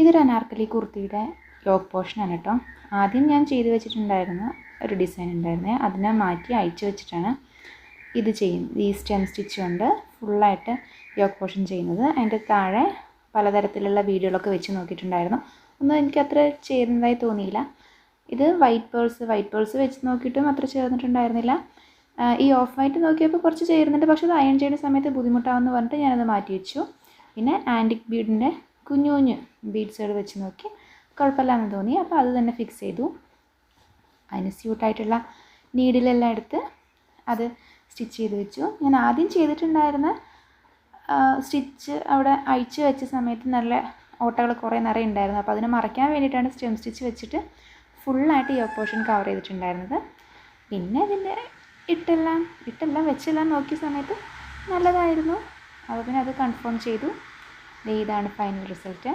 ഇതൊരു അനാർക്കലി കുർത്തിയുടെ ലോക്ക് പോർഷനാണ് കേട്ടോ. ആദ്യം ഞാൻ ചെയ്ത് വെച്ചിട്ടുണ്ടായിരുന്ന ഒരു ഡിസൈൻ ഉണ്ടായിരുന്നേ. അതിനെ മാറ്റി അയച്ചു വെച്ചിട്ടാണ് ഇത് ചെയ്യും ഈ സ്റ്റെം സ്റ്റിച്ച് കൊണ്ട് ഫുള്ളായിട്ട് യോക്ക് പോർഷൻ ചെയ്യുന്നത്. അതിന്റെ താഴെ പലതരത്തിലുള്ള വീഡിയോകളൊക്കെ വെച്ച് നോക്കിയിട്ടുണ്ടായിരുന്നു. ഒന്നും എനിക്ക് അത്ര ചേരുന്നതായി തോന്നിയില്ല. ഇത് വൈറ്റ് പേൾസ് വൈറ്റ് പേൾസ് വെച്ച് നോക്കിയിട്ടും അത്ര ചേർന്നിട്ടുണ്ടായിരുന്നില്ല. ഈ ഓഫ് വൈറ്റ് നോക്കിയപ്പോൾ കുറച്ച് ചേരുന്നുണ്ട് പക്ഷേ അത് അയൺ ചെയ്യുന്ന സമയത്ത് ബുദ്ധിമുട്ടാവുമെന്ന് പറഞ്ഞിട്ട് ഞാനത് മാറ്റി വെച്ചു. പിന്നെ ആന്റിക് ബീഡിന്റെ കുഞ്ഞു കുഞ്ഞു ബീഡ്സുകൾ വെച്ച് നോക്കി. കുഴപ്പമില്ലാന്ന് തോന്നി. അപ്പോൾ അത് തന്നെ ഫിക്സ് ചെയ്തു. അതിന് സ്യൂട്ടായിട്ടുള്ള നീഡിലെല്ലാം എടുത്ത് അത് സ്റ്റിച്ച് ചെയ്ത് വെച്ചു. ഞാൻ ആദ്യം ചെയ്തിട്ടുണ്ടായിരുന്ന സ്റ്റിച്ച് അവിടെ അഴിച്ച് വെച്ച സമയത്ത് നല്ല ഓട്ടകൾ കുറേ നിറയെ ഉണ്ടായിരുന്നു. അപ്പോൾ അതിനെ മറയ്ക്കാൻ വേണ്ടിയിട്ടാണ് സ്റ്റെം സ്റ്റിച്ച് വെച്ചിട്ട് ഫുള്ളായിട്ട് ഈ ഓപ്പോർഷൻ കവർ ചെയ്തിട്ടുണ്ടായിരുന്നത്. പിന്നെ അതിന്റെ ഇട്ടെല്ലാം ഇട്ടെല്ലാം വെച്ചെല്ലാം നോക്കിയ സമയത്ത് നല്ലതായിരുന്നു. അപ്പോൾ പിന്നെ അത് കൺഫേം ചെയ്തു. ഇതാണ് ഫൈനൽ റിസൾട്ട്